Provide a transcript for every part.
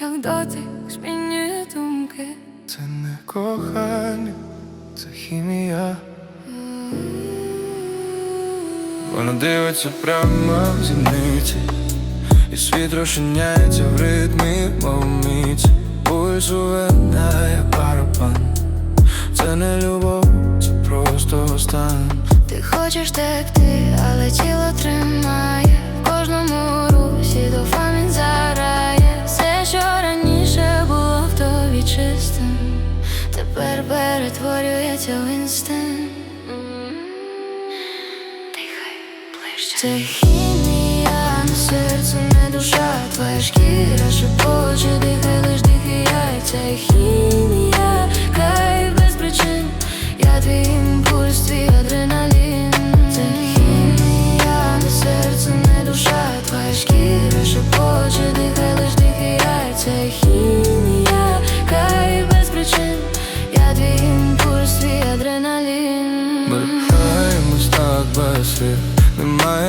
як дотик змінює думки. Це не кохання, це хімія. Вона дивиться прямо в зіниці, і світ розчиняється в ритмі мовміці. Пульс увинає барабан. Це не любов, це просто стан. Ти хочеш текти, але тіло тримає перетворюється в. Дихай ближче. Це хімія, серце не душа, твоя шкіра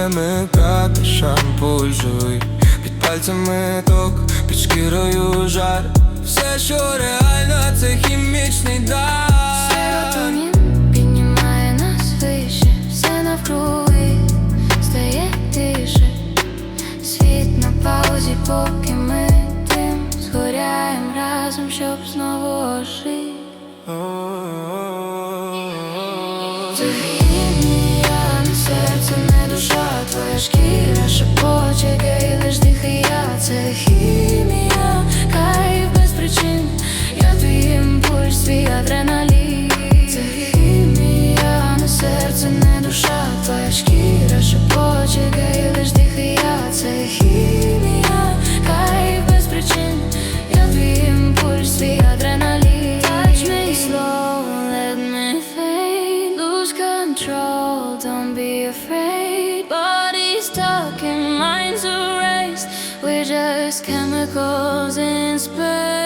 Немає микати шампуль живий. Під пальцями ток, під шкірою жар. Все, що реально, це хімічний дар. Серотонін піднімає нас вище, все навкруги стає тише, світ на паузі, поки ми тим згоряєм разом, щоб знову ожити. Твоя шкіра шепоче, гей, лиш дихає, це хімія, кайф без причин, я твій імпульс, твій адреналін, це хімія, на серце не душа, твоя шкіра шепоче, гей, лиш дихає, це хімія, кайф без причин, я твій імпульс, твій адреналін. Touch me let me fade, lose control, don't be afraid. Bodies talking, minds erased, we're just chemicals in space.